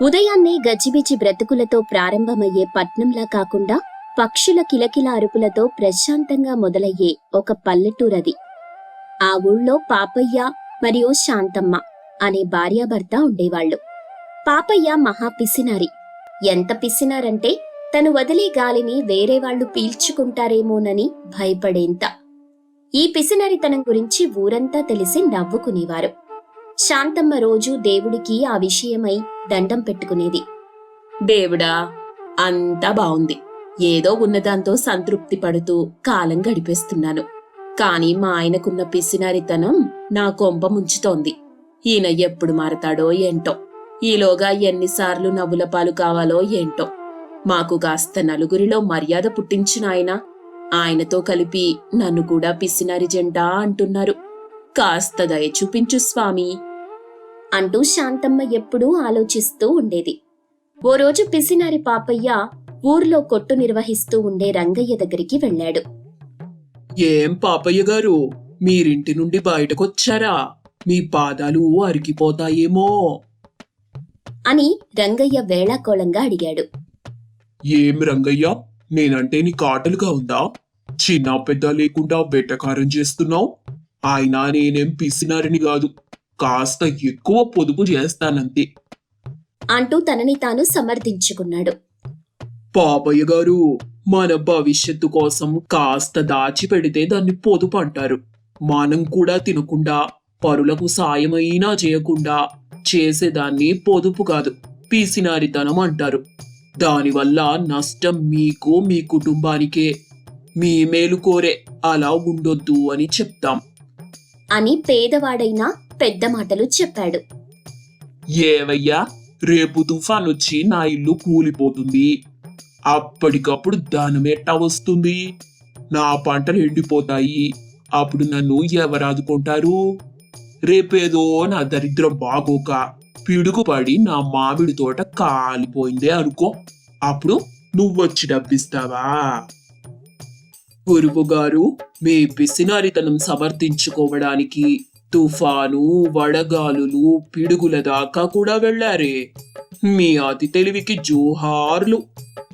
ఉదయాన్నే గజిబిజి బ్రతుకులతో ప్రారంభమయ్యే పట్నంలా కాకుండా పక్షుల కిలకిల అరుపులతో ప్రశాంతంగా మొదలయ్యే ఒక పల్లెటూరది. ఆ ఊళ్ళో పాపయ్య మరియు శాంతమ్మ అనే భార్యాభర్త ఉండేవాళ్ళు పాపయ్య మహా పిసినారి. ఎంత పిసినారంటే తను వదిలే గాలిని వేరే వాళ్ళు పీల్చుకుంటారేమోనని భయపడేంత. ఈ పిసినారితనం గురించి ఊరంతా తెలిసి నవ్వుకునేవారు. శాంతమ్మ రోజు దేవుడికి ఆ విషయమై దండం పెట్టుకునేది. దేవుడా అంతా బావుంది. ఏదో ఉన్నదాంతో సంతృప్తి పడుతూ కాలం గడిపేస్తున్నాను. కాని మా ఆయనకున్న పిసినారితనం నా కొంప ముంచుతోంది. ఈయన ఎప్పుడు మారతాడో ఏంటో? ఈలోగా ఎన్నిసార్లు నవ్వుల పాలు కావాలో ఏంటో? మాకు కాస్త నలుగురిలో మర్యాద పుట్టించిన ఆయన ఆయనతో కలిపి నన్ను కూడా పిసినారి జంట అంటున్నారు. కాస్త దయ చూపించు స్వామి. అంటూ శాంతమ్మ ఎప్పుడూ ఆలోచిస్తూ ఉండేది. ఓ రోజు పిసినారి పాపయ్య ఊర్లో కొట్టు నిర్వహిస్తూ ఉండే రంగయ్య దగ్గరికి వెళ్ళాడు. ఏం పాపయ్య గారు? మీరింటి నుండి బయటకొచ్చారా? మీ పాదాలు అరిగిపోతాయేమో? అని రంగయ్య వేళాకోళంగా అడిగాడు. ఏం రంగయ్య? నేనంటే నీ కాటలుగా ఉందా? చిన్న పెద్ద లేకుండా వెటకారం చేస్తున్నావు? అయినా నేనేం పిసినారిని కాదు. కాస్త ఎక్కువ పొదుపు చేస్తానంతే. అంటూ తనని తాను సమర్థించుకున్నాడు. పాపయ్య గారు మన భవిష్యత్తు కోసం కాస్త దాచి పెడితే దాన్ని పొదుపు అంటారు. మనం కూడా తినకుండా పరులకు సాయమైనా చేయకుండా చేసేదాన్ని పొదుపు కాదు పీసినారితనం అంటారు. దానివల్ల నష్టం మీకు మీ కుటుంబానికే మీ మేలు కోరే అలా ఉండొద్దు అని చెప్తాం. అని పేదవాడైనా పెద్ద మాటలు చెప్పాడు. ఏవయ్యా రేపు తుఫాన్ వచ్చి నా ఇల్లు కూలిపోతుంది. అప్పటికప్పుడు దానం ఎట్టా వస్తుంది. నా పంటలు ఎండిపోతాయి. అప్పుడు నన్ను ఎవరు ఆదుకుంటారు? రేపేదో నా దరిద్రం బాగోక పిడుగుపడి నా మామిడి తోట కాలిపోయిందే అనుకో. అప్పుడు నువ్వొచ్చి డబ్బిస్తావా? గురువు గారు మీ పిసినారితనం సమర్థించుకోవడానికి తుఫాను వడగాలులు పిడుగుల దాకా కూడా వెళ్ళారే. మీ అతి తెలివికి జోహార్లు.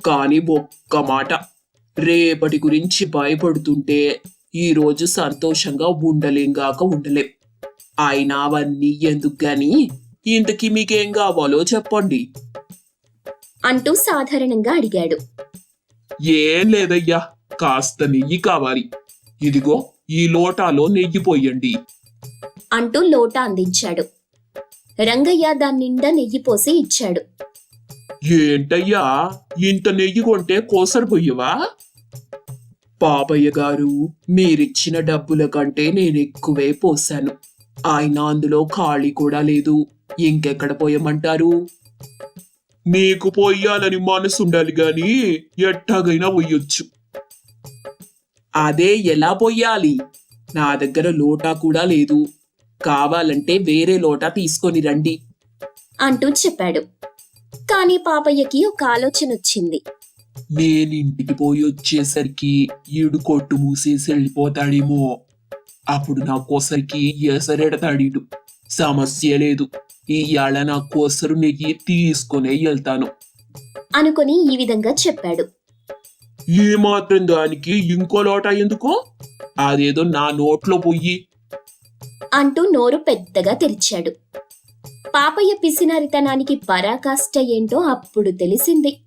కాని ఒక్క మాట. రేపటి గురించి భయపడుతుంటే ఈ రోజు సంతోషంగా ఉండలేంగాక ఉండలేం. అయినా అవన్నీ ఎందుకు గాని? ఇంతకీ మీకేం కావాలో చెప్పండి. అంటూ సాధారణంగా అడిగాడు. ఏం లేదయ్యా కాస్త నెయ్యి కావాలి. ఇదిగో ఈ లోటాలో నెయ్యి పోయండి. అంటూ లోట అందించాడు. రంగయ్య దాని నిండా నెయ్యి పోసి ఇచ్చాడు. ఏంటయ్యా? ఇంత నెయ్యి కొంటే కోసరు పొయ్యవా బాబయ్య గారు మీరిచ్చిన డబ్బుల కంటే నేను ఎక్కువే పోశాను. ఆయన అందులో ఖాళీ కూడా లేదు. ఇంకెక్కడ పోయమంటారు? నీకు పోయాలని మనసు ఉండాలి గాని ఎట్టాగైనా పోయొచ్చు. అదే ఎలా పోయాలి నా దగ్గర లోటా కూడా లేదు. కావాలంటే వేరే లోటా తీసుకొని రండి. అంటూ చెప్పాడు. కాని పాపయ్యకి ఒక ఆలోచన వచ్చింది. నేనింటికి పోయి వచ్చేసరికి ఈడు కొట్టు మూసేసి వెళ్ళిపోతాడేమో. అప్పుడు నా కోసరికి ఎసరెడతాడీడు. సమస్య లేదు. ఇవాళ నా కోసరు నెయ్యి తీసుకునే వెళ్తాను. అనుకొని ఈ విధంగా చెప్పాడు. ఈ మాత్రం దానికి ఇంకో లోట ఎందుకో? అదేదో నా నోట్లో పొయ్యి అంటూ నోరు పెద్దగా తెరిచాడు. పాపయ్య పిసినారితనానికి పరాకాష్ట ఏంటో అప్పుడు తెలిసింది.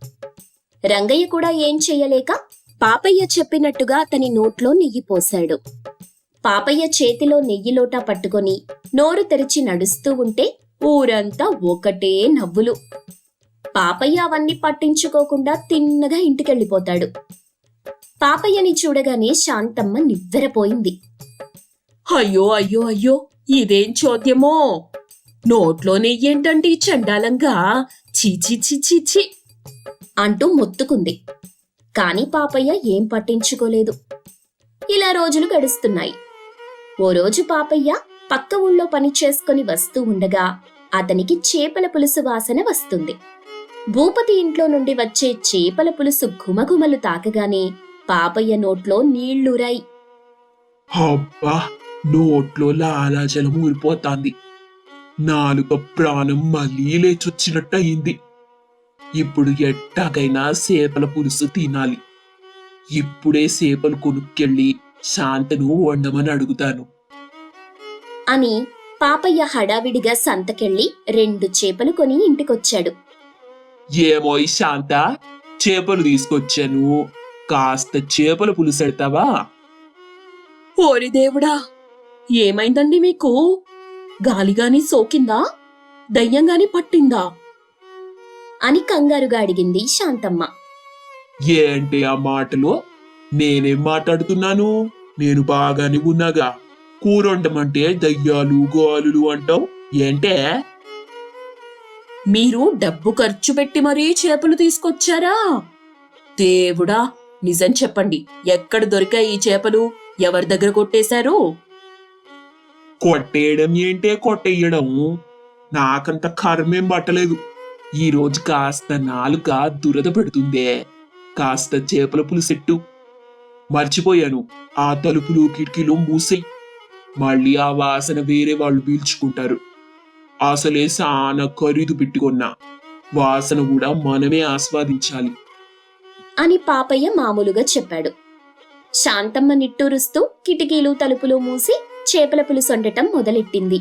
రంగయ్య కూడా ఏం చెయ్యలేక పాపయ్య చెప్పినట్టుగా అతని నోట్లో నెయ్యి పోశాడు. పాపయ్య చేతిలో నెయ్యి లోటా పట్టుకొని నోరు తెరిచి నడుస్తూ ఉంటే ఊరంతా ఒకటే నవ్వులు. పాపయ్య అవన్నీ పట్టించుకోకుండా తిన్నగా ఇంటికెళ్ళిపోతాడు. పాపయ్యని చూడగానే శాంతమ్మ నివ్వెరపోయింది. అయ్యో అయ్యో అయ్యో ఇదేం చోద్యమో? నోట్లో ఏంటండి చండాలంగా? చీచి చీచి అంటూ మొత్తుకుంది. కాని పాపయ్య ఏం పట్టించుకోలేదు. ఇలా రోజులు గడుస్తున్నాయి. ఓ రోజు పాపయ్య పక్క ఊళ్ళో పని చేసుకుని వస్తూ ఉండగా అతనికి చేపల పులుసు వాసన వస్తుంది. భూపతి ఇంట్లో నుండి వచ్చే చేపల పులుసు ఘుమఘుమలు తాకగానే పాపయ్య నోట్లో నీళ్ళురాయి. అబ్బా నోట్లో లాలాజలం ఊరిపోతాంది. నాలుక ప్రాణం మళ్ళీ లేచొచ్చినట్టయింది. ఇప్పుడు ఎట్టాగైనా చేపల పులుసు తినాలి. ఇప్పుడే చేపలు కొనుక్కెళ్ళి శాంతను వండమని అడుగుతాను. అని పాపయ్య హడావిడిగా సంతకెళ్ళి రెండు చేపలు కొని ఇంటికొచ్చాడు. ఏమోయ్ శాంత చేపలు తీసుకొచ్చాను. కాస్త చేపల పులుసు పెడతావా ఓరి దేవుడా ఏమైందండి మీకు? గాలిగాని సోకిందా? దయ్యంగాని పట్టిందా? అని కంగారుగా అడిగింది శాంతమ్మ. ఏంటి ఆ మాటలు? నేనేం మాట్లాడుతున్నాను? నేను బాగానే ఉన్నాగా. కూర వండమంటే దయ్యాలు గోలులు అంటావు? ఏంటే? మీరు డబ్బు ఖర్చు పెట్టి మరీ చేపలు తీసుకొచ్చారా? దేవుడా నిజం చెప్పండి. ఎక్కడ దొరికాయి ఈ చేపలు? ఎవరి దగ్గర కొట్టేశారు? కొట్టేయడం ఏంటే కొట్టేయడం నాకంత కర్మేం పట్టలేదు. ఈ రోజు కాస్త నాలుక దురద పెడుతుందే. కాస్త చేపల పులుసెట్టు. మర్చిపోయాను. ఆ తలుపులు కిటికీలు మూసేయి. మళ్ళీ ఆ వాసన వేరే వాళ్ళు పీల్చుకుంటారు. అసలే సాన ఖరీదు పెట్టుకున్నా. వాసన కూడా మనమే ఆస్వాదించాలి. అని పాపయ్య మామూలుగా చెప్పాడు. శాంతమ్మ నిట్టూరుస్తూ కిటికీలు తలుపులు మూసి చేపల పులుసు వండటం మొదలెట్టింది.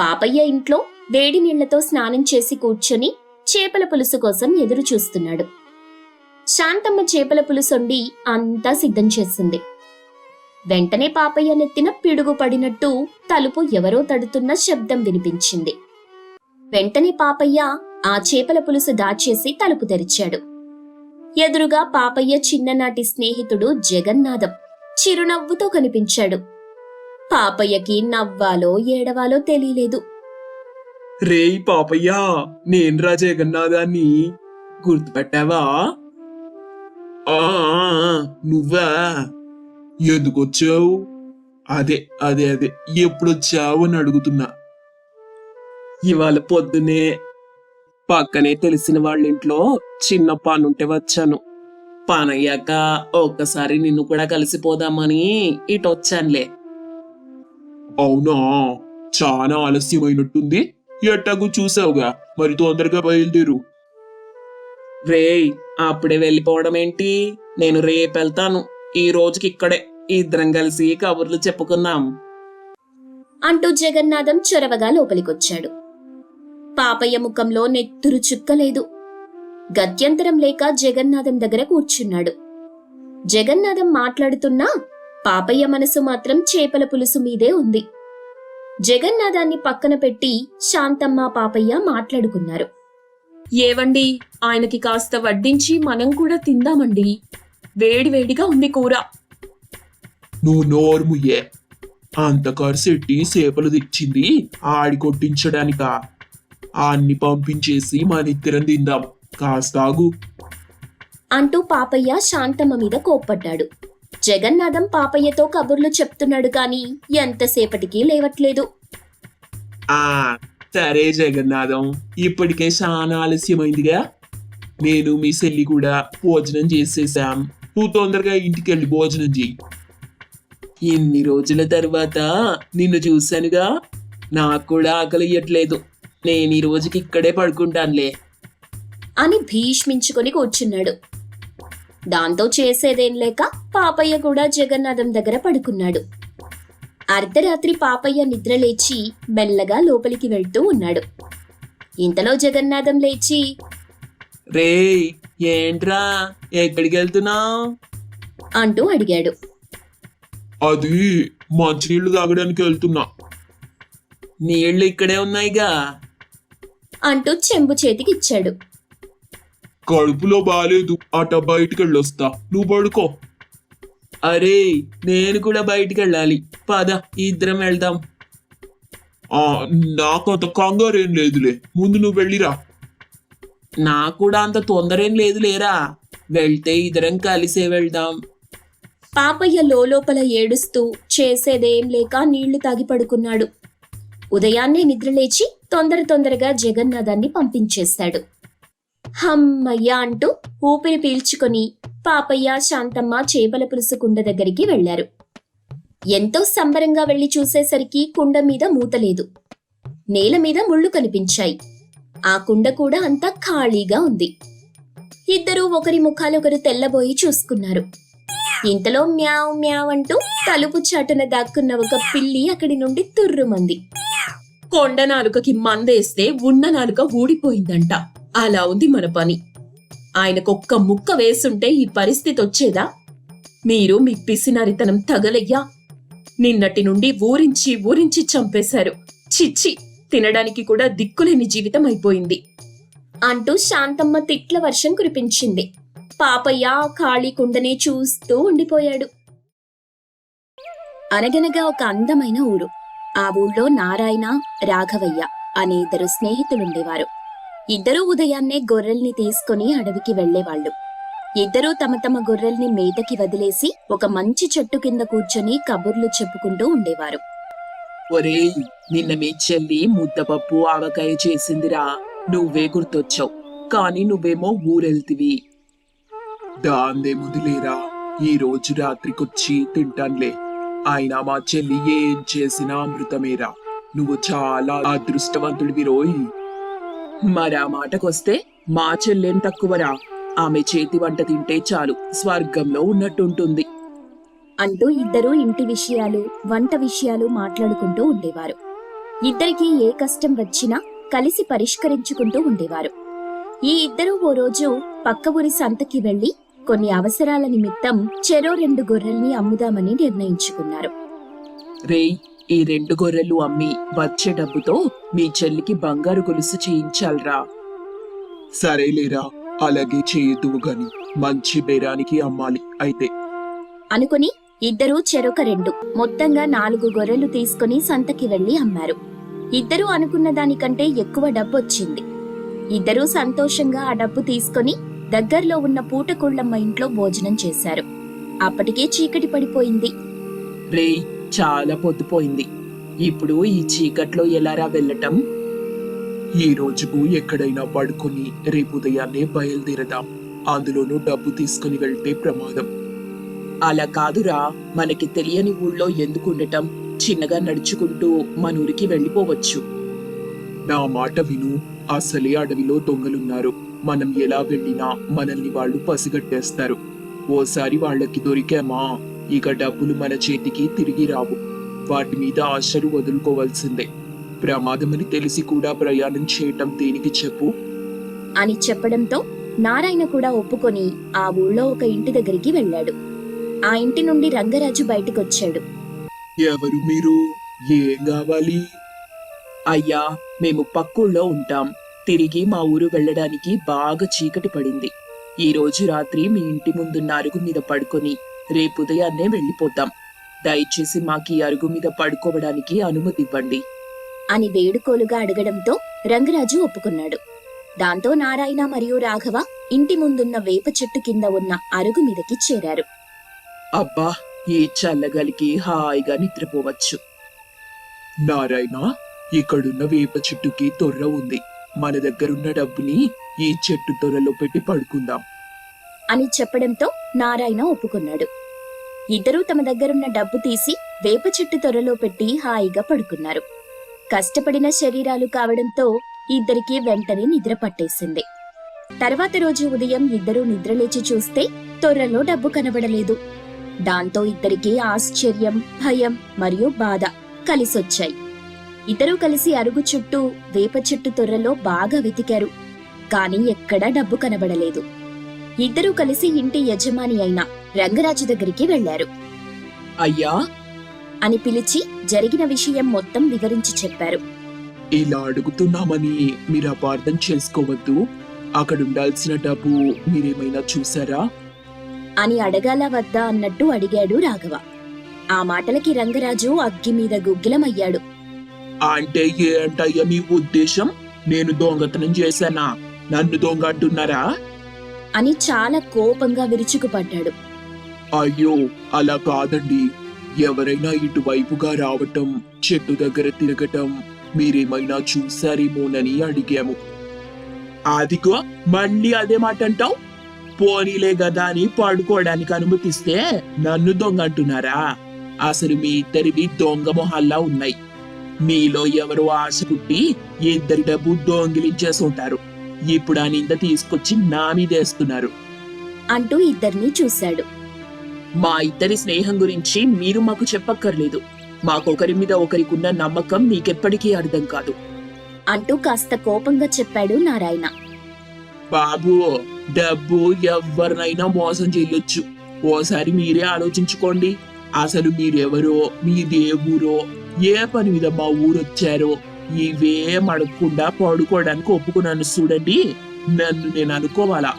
పాపయ్య ఇంట్లో వేడి నీళ్ళతో స్నానం చేసి కూర్చొని చేపల పులుసు కోసం ఎదురు చూస్తున్నాడు. శాంతమ్మ చేపల పులుసు వండి అంతా సిద్ధం చేసింది వెంటనే పాపయ్య నెత్తిన పిడుగు పడినట్టు తలుపు ఎవరో తడుతున్న శబ్దం వినిపించింది. వెంటనే పాపయ్య ఆ చేపల పులుసు దాచేసి తలుపు తెరిచాడు. ఎదురుగా పాపయ్య చిన్ననాటి స్నేహితుడు జగన్నాథం చిరునవ్వుతో కనిపించాడు. పాపయ్యకి నవ్వాలో ఏడవాలో తెలియలేదు. రేయ్ పాపయ్య నేను రా జగన్నాథాన్ని గుర్తుపెట్టావా? ఆ ఆ, నువ్వా? ఎందుకొచ్చావు అదే అదే అదే ఎప్పుడొచ్చావు అని అడుగుతున్నా. ఇవాళ పొద్దునే పక్కనే తెలిసిన వాళ్ళ ఇంట్లో చిన్న పనుంటే వచ్చాను. పనయ్యాక ఒక్కసారి నిన్ను కూడా కలిసిపోదామని ఇటు వచ్చానులే అవునా? చాలా ఆలస్యమైనట్టుంది. ఎట్టాగు చూసావుగా? మరి తొందరగా బయలుదేరు. రేయ్ అప్పుడే వెళ్ళిపోవడం ఏంటి? నేను రేపు వెళ్తాను. ఈ రోజుకి ఇక్కడే. ఇద్దరం కలిసి కబుర్లు చెప్పుకుందాం. అంటూ జగన్నాథం చొరవగా లోపలికొచ్చాడు. పాపయ్య ముఖంలో నెత్తురు చుక్కలేదు. గత్యంతరం లేక జగన్నాథం దగ్గర కూర్చున్నాడు. జగన్నాథం మాట్లాడుతున్నా పాపయ్య మనసు మాత్రం చేపల పులుసు మీదే ఉంది. జగన్నాథాన్ని పక్కన పెట్టి శాంతమ్మ పాపయ్య మాట్లాడుకున్నారు. ఏవండి ఆయనకి కాస్త వడ్డించి మనం కూడా తిందామండి. వేడి వేడిగా ఉంది కూర. నువ్వు నోరుముయ్యే అంత ఖర్చెట్టి సేపలు తెచ్చింది ఆడి కొట్టించడానికా. అన్ని పంపించేసి మన ఇద్దరం తిందాం. కాస్తాగు అంటూ పాపయ్య శాంతమ్మ మీద కోప్పడ్డాడు. జగన్నాథం పాపయ్యతో కబుర్లు చెప్తున్నాడు కాని ఎంతసేపటికి లేవట్లేదు. ఆ సరే జగన్నాథం ఇప్పటికే చాలా ఆలస్యమైందిగా. నేను మీ చెల్లి కూడా భోజనం చేసేసాం నువ్వు తొందరగా ఇంటికి వెళ్ళి భోజనం చెయ్యి. ఇన్ని రోజుల తర్వాత నిన్ను చూశానుగా. నాకు కూడా ఆకలియట్లేదు నేను ఈ రోజుకి ఇక్కడే పడుకుంటానులే. అని భీష్మించుకొని కూర్చున్నాడు. దాంతో చేసేదేం లేక పాపయ్య కూడా జగన్నాథం దగ్గర పడుకున్నాడు. అర్ధరాత్రి పాపయ్య నిద్రలేచి మెల్లగా లోపలికి వెళ్తూ ఉన్నాడు. ఇంతలో జగన్నాథం లేచి రేయ్ ఏంట్రా? ఎక్కడికి వెళ్తున్నావు? అంటూ అడిగాడు. అది మంచినీళ్ళు తాగడానికి వెళ్తున్నా. నీళ్ళు ఇక్కడే ఉన్నాయిగా? అంటూ చెంబు చేతికిచ్చాడు. కడుపులో బాలేదు అట బయటికి వెళ్ళొస్తా నువ్వు పడుకో. అరే నేను కూడా బయటికి వెళ్ళాలి పద ఇద్దరం వెళ్దాం. ఆ నాకు అంత కంగారు ఏం లేదులే. ముందు నువ్వు వెళ్ళిరా. నాకు కూడా అంత తొందర ఏం లేదు లేరా వెళ్తే ఇద్దరం కలిసే వెళ్దాం. పాపయ్య లోపల ఏడుస్తూ చేసేదేం లేక నీళ్ళు తాగి పడుకున్నాడు. ఉదయాన్నే నిద్రలేచి తొందర తొందరగా జగన్నాథాన్ని పంపించేశాడు. హమ్మయ్య అంటూ ఊపిరి పీల్చుకొని పాపయ్య శాంతమ్మ చేపల పులుసు కుండ దగ్గరికి వెళ్ళారు ఎంతో సంబరంగా వెళ్ళి చూసేసరికి కుండ మీద మూతలేదు నేల మీద ముళ్ళు కనిపించాయి. ఆ కుండ కూడా అంతా ఖాళీగా ఉంది. ఇద్దరూ ఒకరి ముఖాలొకరు తెల్లబోయి చూసుకున్నారు. ఇంతలో మ్యావ్ మ్యావ్ అంటూ తలుపు చాటున దాక్కున్న ఒక పిల్లి అక్కడి నుండి తుర్రుమంది. కొండ నాలుకకి మందేస్తే ఉన్న నాలుక ఊడిపోయిందంట. అలా ఉంది మన పని. ఆయనకొక్క ముక్క వేసుంటే ఈ పరిస్థితి వచ్చేదా? మీరు మీ పిసినారితనం తగలయ్యా. నిన్నటి నుండి ఊరించి ఊరించి చంపేశారు. చిచ్చి తినడానికి కూడా దిక్కులేని జీవితం అయిపోయింది. అంటూ శాంతమ్మ తిట్ల వర్షం కురిపించింది. పాపయ్య ఖాళీ కుండనే చూస్తూ ఉండిపోయాడు. అనగనగా ఒక అందమైన ఊరు. ఆ ఊళ్ళో నారాయణ రాఘవయ్య అనే ఇద్దరు స్నేహితులుండేవారు. ఇద్దరూ ఉదయాన్నే గొర్రెల్ని తీసుకుని అడవికి వెళ్ళేవాళ్ళు ఇద్దరూ తమ తమ గొర్రెల్ని మేతకి వదిలేసి ఒక మంచి చెట్టు కింద కూర్చొని కబుర్లు చెప్పుకుంటూ ఉండేవారు. ఒరేయ్ నిన్న మీ చెల్లి ముద్దపప్పు ఆవకాయ చేసిందిరా. నువ్వే గుర్తొచ్చావు. కానీ నువ్వేమో ఊరెళ్తివి. దాందేముంది ఈ రోజు రాత్రికొచ్చి తింటాన్లే. అయినా మా చెల్లి ఏం చేసినా అమృతమేరా. నువ్వు చాలా అదృష్టవంతుడివి రోయ్. మరి మాటకొస్తే మా చెల్లెం తక్కువరా? ఆమె చేతి వంట తింటే చాలు స్వర్గంలో ఉన్నట్టుంటుంది. అంటూ ఇద్దరూ ఇంటి విషయాలు వంట విషయాలు మాట్లాడుకుంటూ ఉండేవారు. ఇద్దరికీ ఏ కష్టం వచ్చినా కలిసి పరిష్కరించుకుంటూ ఉండేవారు. ఈ ఇద్దరూ ఓ రోజు పక్క ఊరి సంతకి వెళ్ళి కొన్ని అవసరాల నిమిత్తం చెరో రెండు గొర్రెల్ని అమ్ముదామని నిర్ణయించుకున్నారు. రేయ్ ఈ రెండు గొర్రెలు అమ్మి వచ్చే డబ్బుతో మీ చెల్లికి బంగారు గొలుసు చేయించాలరా. సరేలేరా అలాగే చేయదువు గాని మంచి బేరానికి అమ్మాలి అయితే. అనుకుని ఇద్దరూ చెరొక రెండు మొత్తంగా నాలుగు గొర్రెలు తీసుకుని సంతకి వెళ్ళి అమ్మారు. ఇద్దరూ అనుకున్న దానికంటే ఎక్కువ డబ్బు వచ్చింది ఇద్దరూ సంతోషంగా ఆ డబ్బు తీసుకొని దగ్గర్లో ఉన్న పూటకోళ్ళమ్మ ఇంట్లో భోజనం చేశారు. అప్పటికే చీకటి పడిపోయింది. రేయ్ చాలా పొద్దుపోయింది. ఇప్పుడు ఈ చీకట్లో ఎలారా వెళ్ళటం? ఈ రోజుకు ఎక్కడైనా పడుకొని రేపు ఉదయాన్నే బయలుదేరదాం. అందులోనూ డబ్బు తీసుకుని వెళ్తే ప్రమాదం. అలా కాదురా. మనకి తెలియని ఊళ్ళో ఎందుకు ఉండటం? చిన్నగా నడుచుకుంటూ మన ఊరికి వెళ్ళిపోవచ్చు. నా మాట విను. అసలే అడవిలో దొంగలున్నారు. మనం ఎలా వెళ్ళినా మనల్ని వాళ్ళు పసిగట్టేస్తారు. ఓసారి వాళ్ళకి దొరికామా? ఇక డబ్బులు మన చేతికి తిరిగి రావు. వాటి మీద ఆశలు వదులుకోవాల్సిందే. ప్రమాదమని తెలిసి కూడా ప్రయాణం చేయటం దేనికి చెప్పు? అని చెప్పడంతో నారాయణ కూడా ఒప్పుకొని ఆ ఊళ్ళో ఒక ఇంటి దగ్గరికి వెళ్ళాడు. ఆ ఇంటి నుండి రంగరాజు బయటకొచ్చాడు. ఎవరు మీరు? ఏం కావాలి? అయ్యా మేము పక్కూళ్ళో ఉంటాం. తిరిగి మా ఊరు వెళ్ళడానికి బాగా చీకటి పడింది. ఈ రోజు రాత్రి మీ ఇంటి ముందున్న అరుగు మీద పడుకొని రేపు ఉదయాన్నే వెళ్ళిపోతాం. దయచేసి మాకు అరుగు మీద పడుకోవడానికి అనుమతి ఇవ్వండి అని వేడుకోలుగా అడగడంతో రంగరాజు ఒప్పుకున్నాడు. దాంతో నారాయణ మరియు రాఘవ ఇంటి ముందున్న వేప చెట్టు కింద ఉన్న అరుగు మీదకి చేరారు. అబ్బా ఈ చల్లగాలికి హాయిగా నిద్రపోవచ్చు. నారాయణ ఇక్కడున్న వేప చెట్టుకి తొర్ర ఉంది. మన దగ్గరున్న డబ్బుని ఈ చెట్టు తొర్రలో పెట్టి పడుకుందాం. అని చెప్పడంతో నారాయణ ఒప్పుకున్నాడు. ఇద్దరూ తమ దగ్గరున్న డబ్బు తీసి వేప చెట్టు త్వరలో పెట్టి హాయిగా పడుకున్నారు. కష్టపడిన శరీరాలు కావడంతో ఇద్దరికీ వెంటనే నిద్ర పట్టేసింది. తర్వాత రోజు ఉదయం ఇద్దరూ నిద్రలేచి చూస్తే తొర్రలో డబ్బు కనబడలేదు. దాంతో ఇద్దరికీ ఆశ్చర్యం భయం మరియు బాధ కలిసొచ్చాయి. ఇద్దరూ కలిసి అరుగు చుట్టూ వేప చెట్టు తొర్రలో బాగా వెతికారు. కానీ ఎక్కడా డబ్బు కనబడలేదు. ఇద్దరూ కలిసి ఇంటి యజమాని అయిన రంగరాజు దగ్గరికి వెళ్ళారు అయ్యా? అని పిలిచి జరిగిన విషయం మొత్తం వివరించి చెప్పారు. ఇలా అడుగుతున్నామని మీరు అపార్థం చేసుకోవద్దు. అక్కడ ఉండాల్సిన డబ్బు మీరేమైనా చూసారా అని అడగాల వద్దా అన్నట్టు అడిగాడు రాఘవ. ఆ మాటలకి రంగరాజు అగ్గి మీద గుగ్గిలమయ్యాడు. అంటే ఏంటయ్యా మీ ఉద్దేశం? నేను దొంగతనం చేశానా? నన్ను దొంగ అంటున్నారా? అని చాలా కోపంగా విరుచుకుపడ్డాడు. అయ్యో అలా కాదండి. ఎవరైనా ఇటువైపుగా రావటం చెట్టు దగ్గర తిరగటం మీరేమైనా చూసారేమోనని అడిగాము. అదిగో మళ్ళీ అదే మాట అంటావు పోనీలే కదా అని పడుకోవడానికి అనుమతిస్తే నన్ను దొంగ అంటున్నారా అసలు మీ ఇద్దరివి దొంగ మొహల్లా ఉన్నాయి. మీలో ఎవరో ఆశ పుట్టి ఇద్దరి డబ్బు దొంగిలించేసి ఉంటారు ఇప్పుడు ఆ నింద తీసుకొచ్చి నా మీదేస్తున్నారు అంటూ ఇద్దరినీ చూశాడు. మా ఇద్దరి స్నేహం గురించి మీరు మాకు చెప్పక్కర్లేదు. మాకొకరి మీద ఒకరికున్న నమ్మకం మీకెప్పటికీ అర్థం కాదు. అంటూ కాస్త కోపంగా చెప్పాడు నారాయణ. బాబు డబ్బు ఎవరినైనా మోసం చేయొచ్చు. ఓసారి మీరే ఆలోచించుకోండి. అసలు మీరెవరో మీది ఊరో ఏ పని మీద మా ఊరొచ్చారో ఇవేం అడగకుండా పడుకోవడానికి ఒప్పుకున్నాను చూడండి. నన్ను నేను అనుకోవాలా?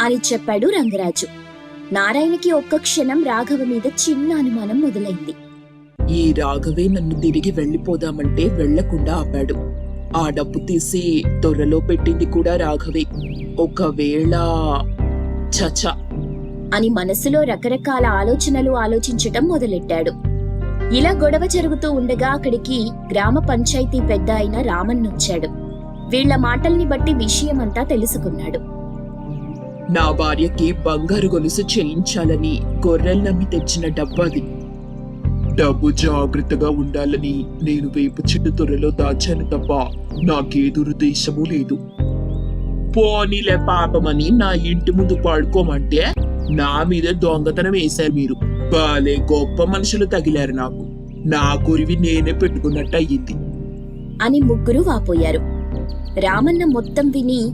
అని చెప్పాడు రంగరాజు. నారాయణకి ఒక్క క్షణం రాఘవ మీద చిన్న అనుమానం మొదలైంది. ఈ రాఘవే నన్ను తిరిగి వెళ్ళిపోదామంటే వెళ్ళకుండా ఆపాడు. ఆ డబ్బు తీసి తొర్రలో పెట్టింది కూడా రాఘవే. ఒకవేళ చచ అని మనసులో రకరకాల ఆలోచనలు ఆలోచించటం మొదలెట్టాడు. ఇలా గొడవ జరుగుతూ ఉండగా అక్కడికి గ్రామ పంచాయతీ పెద్ద అయిన రామన్ వచ్చాడు. వీళ్ళ మాటల్ని బట్టి విషయమంతా తెలుసుకున్నాడు. నా భార్యకి బంగారు గొలుసు చేయించాలని గొర్రెలు నమ్మి తెచ్చిన డబ్బు అది. డబ్బు జాగ్రత్తగా ఉండాలని నేను వేపు చెట్టు త్వరలో దాచాను తప్ప నాకేదురుద్దేశము లేదు. పోనీలే పాపమని నా ఇంటి ముందు పడుకోమంటే నా మీద దొంగతనం వేశారు మీరు. బాలే గొప్ప మనుషులు తగిలారు నాకు. నా కురివి నేనే పెట్టుకున్నట్టు అయ్యింది అని ముగ్గురు వాపోయారు. రామన్న మొత్తం విని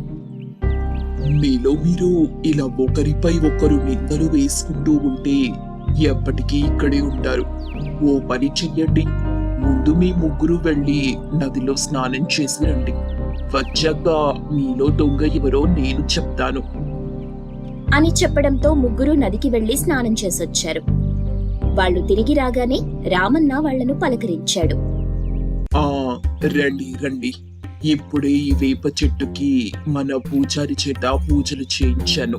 మీలో మీరు ఇలా ఒకరిపై ఒకరు నిందలు వేసుకుంటూ ఉంటే ఎప్పటికీ ఇక్కడే ఉంటారు. ఓ పని చెయ్యండి. ముందు మీ ముగ్గురు వెళ్ళి నదిలో స్నానం చేసి రండి. వచ్చాక మీలో దొంగ ఎవరో నేను చెప్తాను. అని చెప్పడంతో ముగ్గురు నదికి వెళ్ళి స్నానం చేసొచ్చారు. వాళ్ళు తిరిగి రాగానే రామన్న వాళ్ళను పలకరించాడు. ఆ రండి రండి. ఇప్పుడే ఈ వేప చెట్టుకి మన పూజారి చేత పూజలు చేయించాను.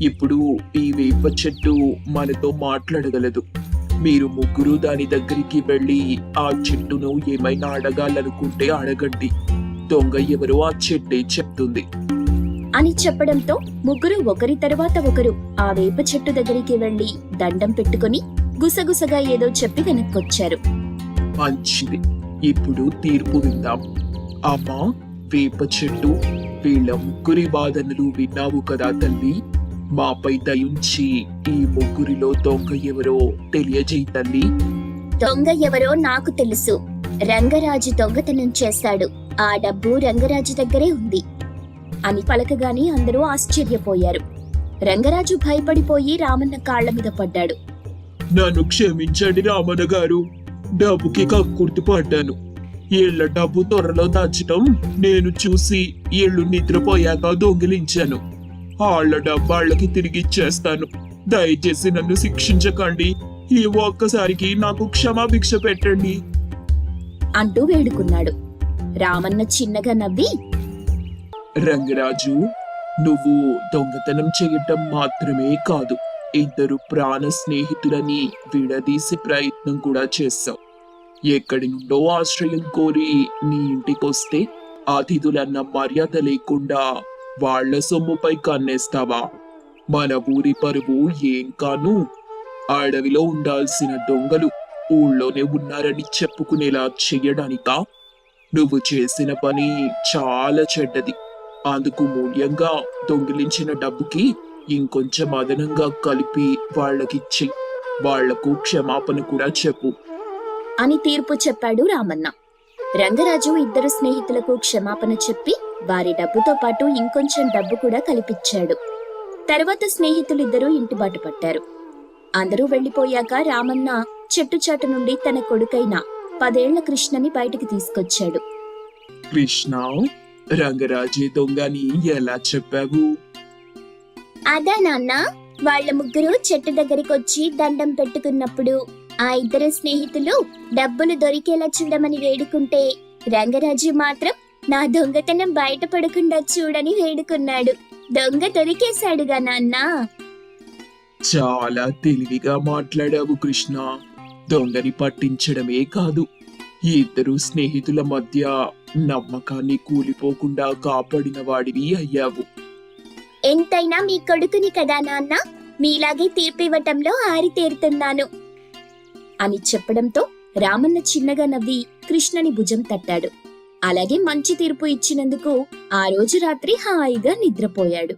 ఇప్పుడు ఈ వేప చెట్టు మనతో మాట్లాడగలదు. మీరు ముగ్గురు దాని దగ్గరికి వెళ్ళి ఆ చెట్టును ఏమైనా అడగాలనుకుంటే అడగండి. దొంగ ఎవరో ఆ చెట్టే చెప్తుంది. అని చెప్పడంతో ముగ్గురు ఒకరి తరువాత ఒకరు ఆ వేప చెట్టు దగ్గరికి వెళ్ళి దండం పెట్టుకుని గుసగుసగా ఏదో చెప్పి వెనక్కొచ్చారు. మంచిది. ఇప్పుడు తీర్పు విందాం. అమ్మా వేప చెట్టు వీళ్ళ ముగ్గురి వాదనలు విన్నావు కదా తల్లి? మాపై దయుంచి ఈ ముగ్గురిలో దొంగ ఎవరో తెలియజేయి తల్లి. దొంగ ఎవరో నాకు తెలుసు. రంగరాజు దొంగతనం చేశాడు ఆ డబ్బు రంగరాజు దగ్గరే ఉంది. అని పలకగానే అందరూ ఆశ్చర్యపోయారు. రంగరాజు భయపడిపోయి రామన్న కాళ్ళ మీద పడ్డాడు. నన్ను క్షమించండి రామన్న గారు. డబ్బుకి కక్కుర్తి పడ్డాను. ఏళ్ళ డబ్బు త్వరలో దాచటం నేను చూసి ఏళ్ళు నిద్రపోయాక దొంగిలించాను. వాళ్ళ డబ్బు వాళ్ళకి తిరిగి ఇచ్చేస్తాను. దయచేసి నన్ను శిక్షించకండి. ఈ ఒక్కసారికి నాకు క్షమాభిక్ష పెట్టండి. అంటూ వేడుకున్నాడు. రామన్న చిన్నగా నవ్వి రంగరాజు నువ్వు దొంగతనం చేయటం మాత్రమే కాదు. ఇద్దరు ప్రాణ స్నేహితులని విడదీసే ప్రయత్నం కూడా చేశావు. ఎక్కడి నుండో ఆశ్రయం కోరి నీ ఇంటికొస్తే అతిథులన్న మర్యాద లేకుండా వాళ్ళ సొమ్ముపై కన్నేస్తావా? మన ఊరి పరువు ఏం కాను? అడవిలో ఉండాల్సిన దొంగలు ఊళ్ళోనే ఉన్నారని చెప్పుకునేలా చెయ్యడానికా? నువ్వు చేసిన పని చాలా చెడ్డది. అందుకు మూల్యంగా దొంగిలించిన డబ్బుకి ఇంకొంచెం అదనంగా కలిపి వాళ్ళకిచ్చి వాళ్ళకు క్షమాపణ కూడా చెప్పు. అని తీర్పు చెప్పాడు రామన్న. రంగరాజు ఇద్దరు స్నేహితులకు క్షమాపణ చెప్పి వారి డబ్బుతో పాటు ఇంకొంచెం డబ్బు కూడా కల్పించాడు తర్వాత స్నేహితులిద్దరూ ఇంటి బాటు పట్టారు. అందరూ వెళ్ళిపోయాక రామన్న చెట్టు చాటు నుండి తన కొడుకైన పదేళ్ళ కృష్ణని బయటికి తీసుకొచ్చాడు. కృష్ణ రంగరాజే దొంగని ఎలా చెప్పావు? అదా నాన్న వాళ్ళ ముగ్గురు చెట్టు దగ్గరికి వచ్చి దండం పెట్టుకున్నప్పుడు ఆ ఇద్దరు స్నేహితులు డబ్బులు దొరికేలా చూడమని వేడుకుంటే రంగరాజు మాత్రం నా దొంగతనం బయటపడకుండా చూడని వేడుకున్నాడు. దొంగ దొరికేశాడుగా నాన్న. చాలా తెలివిగా మాట్లాడావు కృష్ణ. దొంగని పట్టించడమే కాదు ఈ ఇద్దరు స్నేహితుల మధ్య నమ్మకాన్ని కూలిపోకుండా కాపాడిన వాడివి అయ్యావు. ఎంతైనా మీ కొడుకుని కదా నాన్న? మీలాగే తీర్పు ఇవ్వటంలో ఆరితేరుతున్నాను. అని చెప్పడంతో రామన్న చిన్నగా నవ్వి కృష్ణని భుజం తట్టాడు. అలాగే మంచి తీర్పు ఇచ్చినందుకు ఆ రోజు రాత్రి హాయిగా నిద్రపోయాడు.